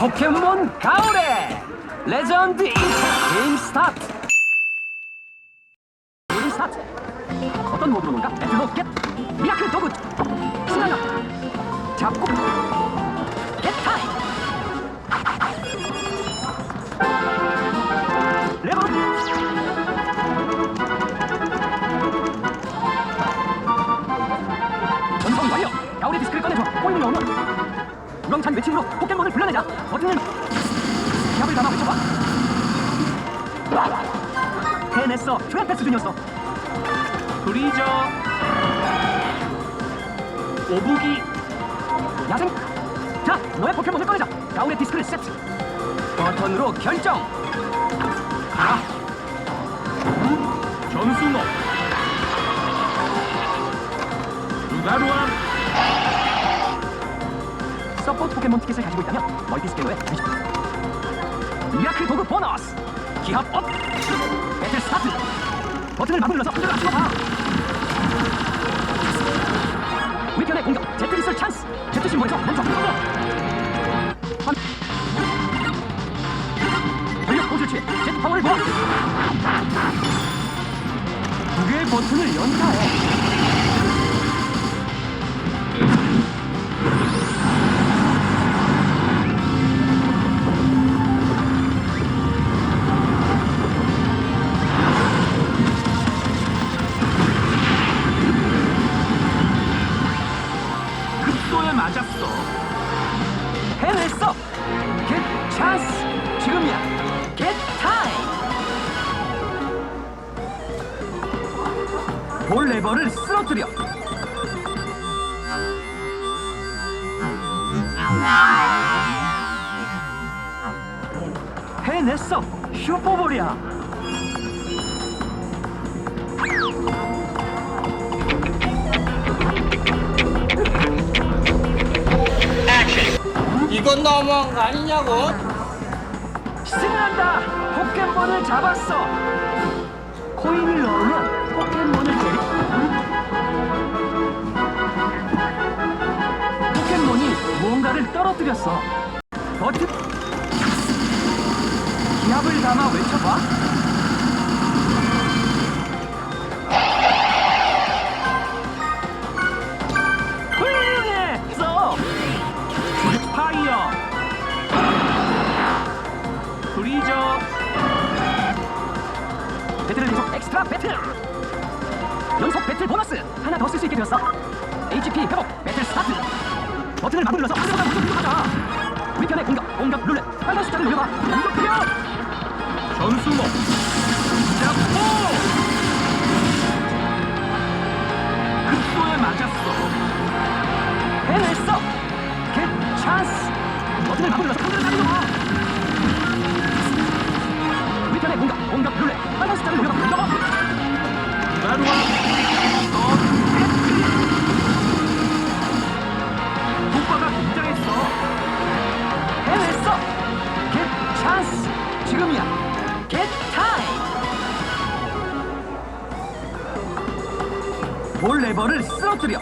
포켓몬 가오레 레전드 인카 게임 스타트 게임 스타트 어떤 모드로 논가? 배틀로 겟 미라클 도구 스나이더 잡고 겟 타임 레버 전송 완료 가오레 디스크를 꺼내줘 코인을 넣으면 우렁찬 외침으로 포켓몬을 불러내자. 버튼은 기압을 담아 외쳐봐. 해냈어. 트램펫 수준이었어. 브리저 오부기 야생. 자 너의 포켓몬을 꺼내자. 가오레 디스크를 세트. 버튼으로 결정. 가라 전순호. 루가루아 서포트 포켓몬 티켓을 가지고 있다면 멀티 스캐너에 주식 미라클 도구 보너스! 기합 업! 배틀 스타트! 버튼을 마구 눌러서 흔들어 맞춰봐! 위편의 공격! 제트 리슬 찬스! 제트 심볼에서 멈춰 전력 호출 취해! 제트 파워를 모아! 두 개의 버튼을 연타해 레버를 쓰러뜨려. 해냈어 슈퍼볼이야. 이건 너무한 거 아니냐고? 신난다. 포켓몬을 잡았어. 코인을 떨어뜨렸어 버튼 기압을 담아 외쳐봐? 배틀을 계속 엑스트라 배틀. 연속 배틀 보너스. 하나 더 쓸 수 있게 되었어. HP 회복. 배틀 버튼을 마구 눌러서 하나보다 먼저 공격하자. 위편의 공격 공격 룰렛. 빨간 숫자를 노려봐. 공격 공격 전순호. 잡고! 급소에 맞았어. 해냈어. 겟 찬스 버튼을 마구 눌러서 상대를 살려봐. 위편의 공격 공격 룰렛. 빨간 숫자를 노려봐. 공격 루가루아 지금이야 겟 타임. 볼 레버를 쓰러뜨려.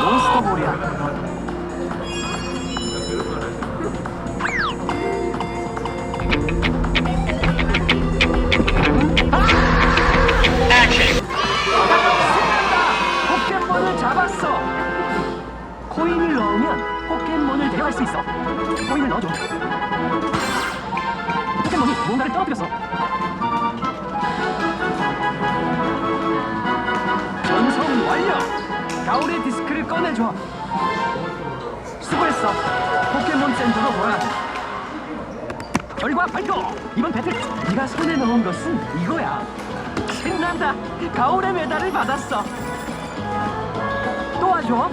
몬스터 볼이야 포켓몬을 데려갈 수 있어. 코인을 넣어줘. 포켓몬이 무언가를 떨어뜨렸어. 전송 완료. 가오리 디스크를 꺼내줘. 수고했어. 포켓몬 센터로 돌아가자. 결과 발표. 이번 배틀 네가 손에 넣은 것은 이거야. 신난다. 가오레 메달을 받았어. 또 와줘.